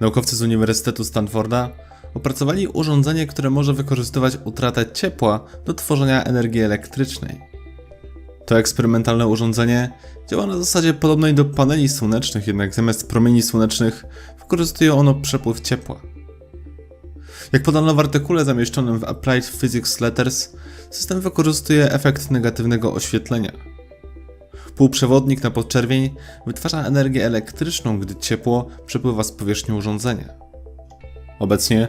Naukowcy z Uniwersytetu Stanforda opracowali urządzenie, które może wykorzystywać utratę ciepła do tworzenia energii elektrycznej. To eksperymentalne urządzenie działa na zasadzie podobnej do paneli słonecznych, jednak zamiast promieni słonecznych wykorzystuje ono przepływ ciepła. Jak podano w artykule zamieszczonym w Applied Physics Letters, system wykorzystuje efekt negatywnego oświetlenia. Półprzewodnik na podczerwień wytwarza energię elektryczną, gdy ciepło przepływa z powierzchni urządzenia. Obecnie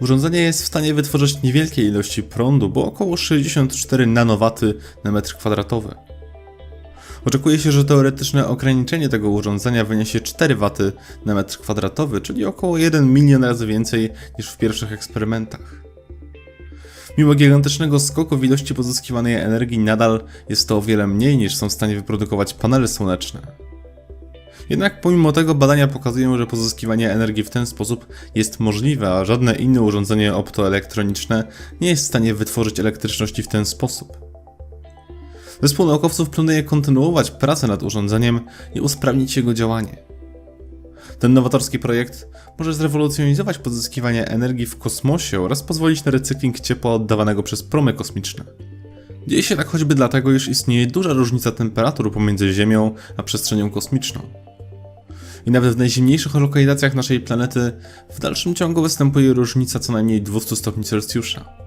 urządzenie jest w stanie wytworzyć niewielkie ilości prądu, bo około 64 nanowaty na metr kwadratowy. Oczekuje się, że teoretyczne ograniczenie tego urządzenia wyniesie 4 waty na metr kwadratowy, czyli około 1 milion razy więcej niż w pierwszych eksperymentach. Mimo gigantycznego skoku w ilości pozyskiwanej energii, nadal jest to o wiele mniej niż są w stanie wyprodukować panele słoneczne. Jednak pomimo tego badania pokazują, że pozyskiwanie energii w ten sposób jest możliwe, a żadne inne urządzenie optoelektroniczne nie jest w stanie wytworzyć elektryczności w ten sposób. Zespół naukowców planuje kontynuować pracę nad urządzeniem i usprawnić jego działanie. Ten nowatorski projekt może zrewolucjonizować pozyskiwanie energii w kosmosie oraz pozwolić na recykling ciepła oddawanego przez promy kosmiczne. Dzieje się tak choćby dlatego, iż istnieje duża różnica temperatur pomiędzy Ziemią a przestrzenią kosmiczną. I nawet w najzimniejszych lokalizacjach naszej planety w dalszym ciągu występuje różnica co najmniej 200 stopni Celsjusza.